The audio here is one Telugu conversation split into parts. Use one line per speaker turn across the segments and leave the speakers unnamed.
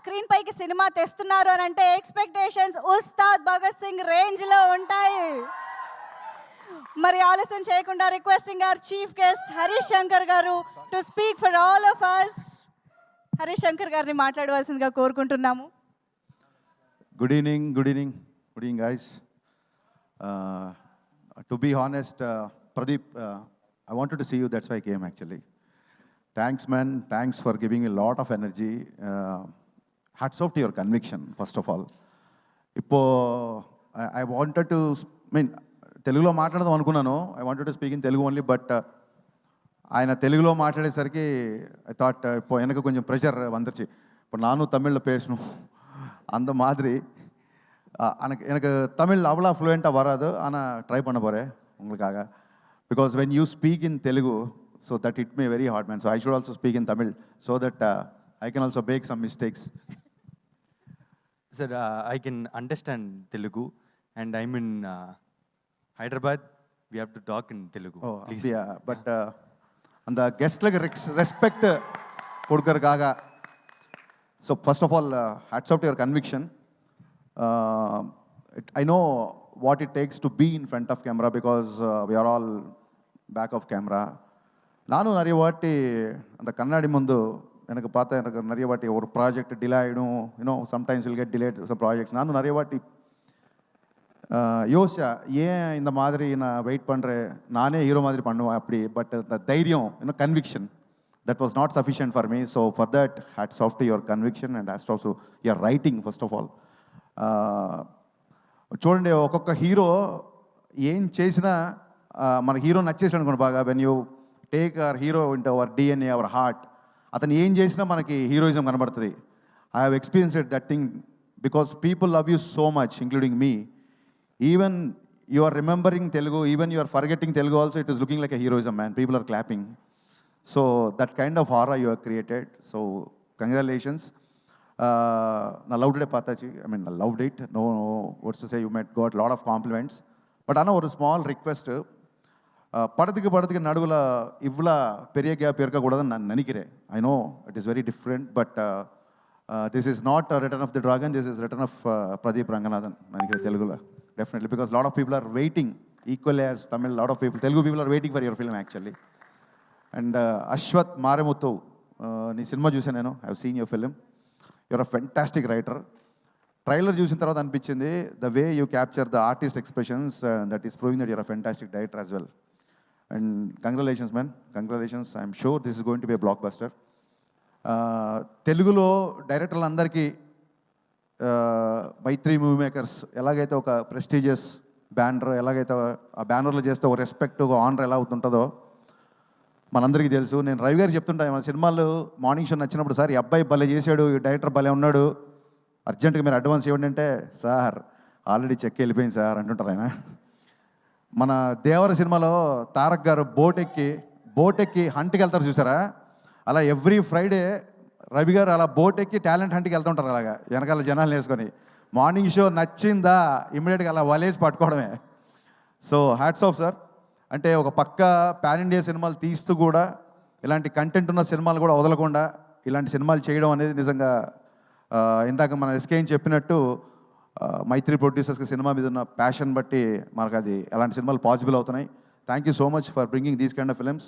స్క్రీన్ పైకి సినిమా తెస్తున్నారు అని అంటే ఎక్స్పెక్టేషన్స్ ఉస్తాద్ భగత్ సింగ్ రేంజ్లో ఉంటాయి. మరి ఆలస్యం చేయకుండా requesting our chief guest Harish Shankar garu to speak for all of us Harish Shankar గారిని మాట్లాడవలసిందిగా కోరుకుంటున్నాము.
Good evening good evening good evening guys to be honest Pradeep I want to see you that's why came actually thanks man thanks for giving a lot of energy a lot of energy. Uh, hats off to your conviction, first of all. ఇప్పుడు ఐ వాంటెడ్ టు మీన్ తెలుగులో మాట్లాడదాం అనుకున్నాను I wanted to speak in Telugu only but ఆయన తెలుగులో మాట్లాడేసరికి ఐ థాట్ இப்போ எனக்கு கொஞ்சம் ப்ரெஷர் வந்துருச்சு இப்போ நானும் தமிழில் பேசணும் அந்த மாதிரி அஹ், எனக்கு எனக்கு தமிழ் அவ்வளோ ஃப்ளூயண்ட்டாக வராது ஆனால் ட்ரை பண்ண போகிறேன் உங்களுக்காக because when you speak in Telugu so that it may very hard man so I should also speak in Tamil so that I can also make some mistakes
Sir, uh, I can understand Telugu, and I'm in uh, Hyderabad. We have to talk in Telugu.
Oh
please.
அப்படியா பட் அந்த கெஸ்ட்லுக்கு ரெக்ஸ் ரெஸ்பெக்ட் கொடுக்கறதுக்காக so first of all hats off your conviction I know what it takes to be in front of camera because we are all back of camera நானும் நிறைய வாட்டி அந்த கண்ணாடி முந்து எனக்கு பார்த்தா எனக்கு நிறைய வாட்டி ஒரு ப்ராஜெக்ட் டிலே ஆகிடும் you know sometimes will get delayed some projects நானும் நிறைய வாட்டி ஆஹ் யோசிச்சா ஏன் இந்த மாதிரி நான் வெயிட் பண்ணுறேன் நானே ஹீரோ மாதிரி பண்ணுவேன் அப்படி பட் அந்த தைரியம் இன்னும் conviction that was not sufficient for me so for that hats off to your conviction and hats off to your writing first of all చూడండి ఒక్కొక్క హీరో ఏం చేసినా ఆ, మన హీరో నచ్చేసాడు అనుకోండి బాగా when you take our hero into our DNA our heart అతను ఏం చేసినా మనకి హీరోయిజం కనబడుతుంది I have experienced that thing because people love you so much including me even you are remembering Telugu, even you are forgetting Telugu also, it is looking like a heroism, man. People are clapping. So that kind of aura you have created. So congratulations. Uh, I loved it, Patachi. I mean, I loved it. No, no, what's to say, you met, got a lot of compliments. But I know ஒரு ஸ்மால் ரிக்வெஸ்ட்டு படத்துக்கு படத்துக்கு நடுவில் இவ்வளோ பெரிய கேப் இருக்கக்கூடாதுன்னு நான் நினைக்கிறேன் I know it is very different but this is not return of the dragon this is return of Pradeep Ranganathan நினைக்கிறேன் தெலுங்குல definitely because lot of people are waiting equally as Tamil lot of people Telugu people are waiting for your film actually and Ashwath Marimuthu నీ సినిమా చూసాను నేను I seen your film your a fantastic writer trailer చూసిన తర్వాత అనిపించింది the way you capture the artist expressions that is proving that your a fantastic director as well and congratulations man congratulations I'm sure this is going to be blockbuster తెలుగులో డైరెక్టర్లందరికీ uh, మైత్రి మూవీ మేకర్స్ ఎలాగైతే ఒక ప్రెస్టీజియస్ బ్యానర్ ఎలాగైతే ఆ బ్యానర్లో చేస్తే ఒక రెస్పెక్ట్ ఒక ఆనర్ ఎలా అవుతుంటుందో మనందరికీ తెలుసు. నేను రవి గారు చెప్తుంటాను మన సినిమాలు మార్నింగ్ షో నచ్చినప్పుడు సార్ ఈ అబ్బాయి భలే చేశాడు ఈ డైరెక్టర్ భలే ఉన్నాడు అర్జెంటుగా మీరు అడ్వాన్స్ ఇవ్వండి అంటే సార్ ఆల్రెడీ చెక్ వెళ్ళిపోయింది సార్ అంటుంటారు ఆయన. మన దేవర సినిమాలో తారక్ గారు బోట్ ఎక్కి బోట్ ఎక్కి హంట్కి వెళ్తారు చూసారా? అలా ఎవ్రీ ఫ్రైడే రవి గారు అలా బోట్ ఎక్కి టాలెంట్ హంట్కి వెళ్తుంటారు అలాగా వెనకాల జనాలు వేసుకొని. మార్నింగ్ షో నచ్చిందా? ఇమ్మీడియట్గా అలా వలేసి పట్టుకోవడమే. సో హ్యాట్స్ ఆఫ్ సార్ అంటే ఒక పక్క పాన్ ఇండియా సినిమాలు తీస్తూ కూడా ఇలాంటి కంటెంట్ ఉన్న సినిమాలు కూడా వదలకుండా ఇలాంటి సినిమాలు చేయడం అనేది నిజంగా ఇందాక మన ఎస్కేం చెప్పినట్టు మైత్రి ప్రొడ్యూసర్స్కి సినిమా మీద ఉన్న ప్యాషన్ బట్టి మనకు అది అలాంటి సినిమాలు పాసిబుల్ అవుతున్నాయి. Thank you so much for bringing these kind of films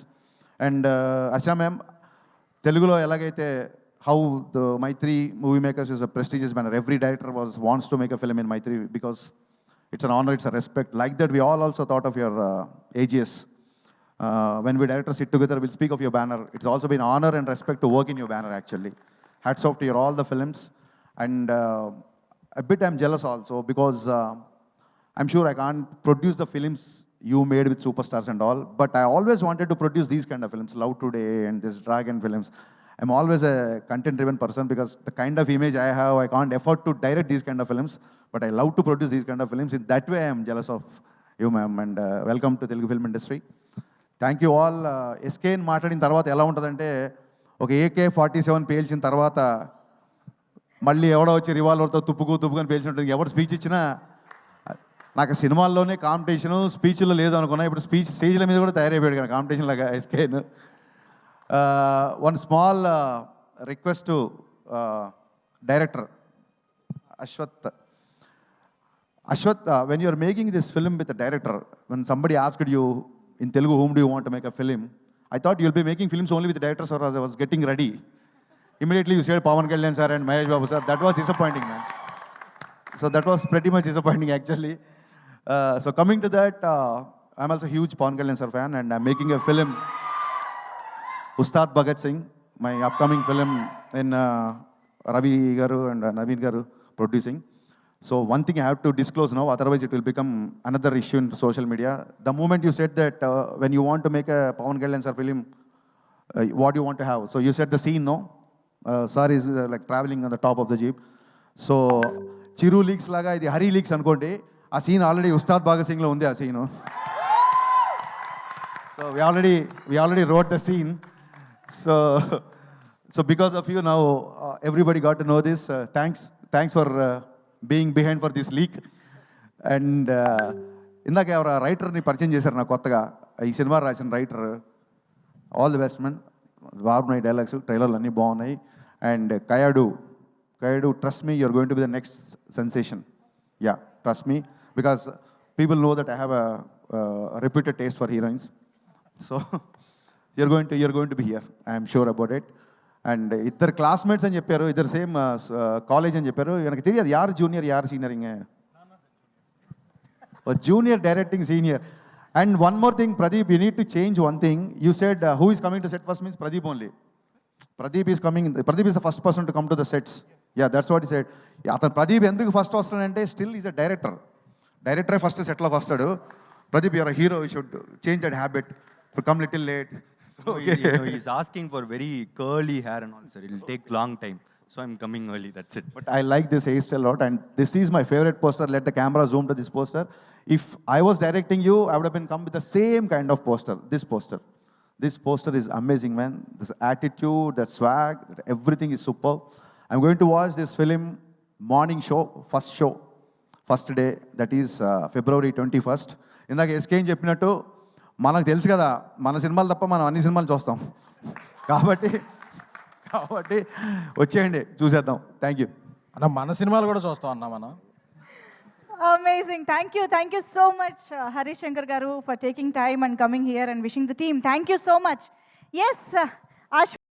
and Archana ma'am తెలుగులో ఎలాగైతే how the Mythri movie makers is a prestigious manner every director was wants to make a film in Mythri because it's an honour it's a respect like that we all also thought of your AGS when we director sit together will speak of your banner it's also been honour and respect to work in your banner actually hats off to your all the films and a bit I'm jealous also because uh, I'm sure I can't produce the films you made with superstars and all, but I always wanted to produce these kind of films, Love Today and this Dragon films. I'm always a content-driven person because the kind of image I have, I can't afford to direct these kind of films, but I love to produce these kind of films. In that way, I'm jealous of you, ma'am, and uh, welcome to Telugu film industry. Thank you all SKN మాట్లాడిన తర్వాత ఎలా ఉంటుందంటే ఒక ఏకే ఫార్టీ సెవెన్ పేల్చిన తర్వాత మళ్ళీ ఎవడో వచ్చి రివాల్వర్తో తుప్పుకు తుప్పుకొని పేల్చి ఉంటుంది. ఎవరు స్పీచ్ ఇచ్చినా నాకు సినిమాల్లోనే కాంపిటీషను స్పీచ్లో లేదు అనుకున్నా. ఇప్పుడు స్పీచ్ స్టేజ్ల మీద కూడా తయారైపోయాడు కానీ కాంపిటీషన్ లాగా SKN one small request director Ashwath. Ashwath when you are making this film with director when somebody asked you in Telugu home do want make a film I thought you'll be making films only with directors are I was getting ready immediately you said Pawan Kalyan sir and Mahesh Babu sir that was disappointing man so that was pretty much disappointing actually. Uh, so coming to that, uh, I'm also a huge Pawan Kalyan sir fan and I'm making a film, Ustad Bhagat Singh, my upcoming film in uh, Ravi Garu and uh, Naveen Garu producing. So one thing I have to disclose now, otherwise it will become another issue in social media. The moment you said that uh, when you want to make a Pawan Kalyan sir film, uh, what do you want to have? So you said the scene, no? Uh, like traveling uh, the top of the jeep so Chiru leaks లాగా ఇది హరి లీక్స్ అనుకోండి ఆ సీన్ ఆల్రెడీ ఉస్తాద్ భాగ సింగ్లో ఉంది ఆ scene so we already we already rode the scene so so because of you now everybody got to know this thanks thanks for being behind for this leak and ఇందాక ఎవరు రైటర్ని పరిచయం చేశారు నాకు కొత్తగా. ఈ సినిమా రాసిన writer all the best men బాగున్నాయి డైలాగ్స్ ట్రైలర్లు అన్నీ బాగున్నాయి. And Kayadu Kayadu trust me you're going to be the next sensation yeah trust me because people know that I have a reputed taste for heroines so you're going to you're going to be here I'm sure about it and ఇద్దరు క్లాస్మేట్స్ అని చెప్పారు ఇద్దరు సేమ్ కాలేజ్ అని చెప్పారు. నాకు తెలియదు యారు జూనియర్ యారు senior junior directing senior and one more thing Pradeep you need to change one thing you said who is coming to set first means Pradeep only is coming, Pradeep is the first person to come to the sets. Yeah, that's what he said. Yeah, అతను ప్రదీప్ ఎందుకు ఫస్ట్ వస్తాడంటే స్టిల్ ఈజ్ అ డైరెక్టర్ డైరెక్టరే ఫస్ట్ సెట్లోకి వస్తాడు Pradeep your hero you should change that habit come little late
So, you you know, he's asking for very curly hair and all, sir. It'll take long time. So I'm coming early, that's it.
But I like this hairstyle a lot, and this is my favorite poster. Let the camera zoom to this poster. If I was directing you, I would have been come with the same kind of poster. This poster. This poster is amazing, man. This attitude, the swag, everything is superb. I'm going to watch this film morning show, first show, first day that is February twenty first ఇందాక ఎస్కేం చెప్పినట్టు మనకు తెలుసు కదా మన సినిమాలు తప్ప మనం అన్ని సినిమాలు చూస్తాం కాబట్టి కాబట్టి వచ్చేయండి చూసేద్దాం థ్యాంక్ యూ
అన్న మన సినిమాలు కూడా చూస్తాం అన్న మనం
Amazing. Thank you. Thank you so much, uh, Harish Shankar Garu, for taking time and coming here and wishing the team. Thank you so much. Yes, uh,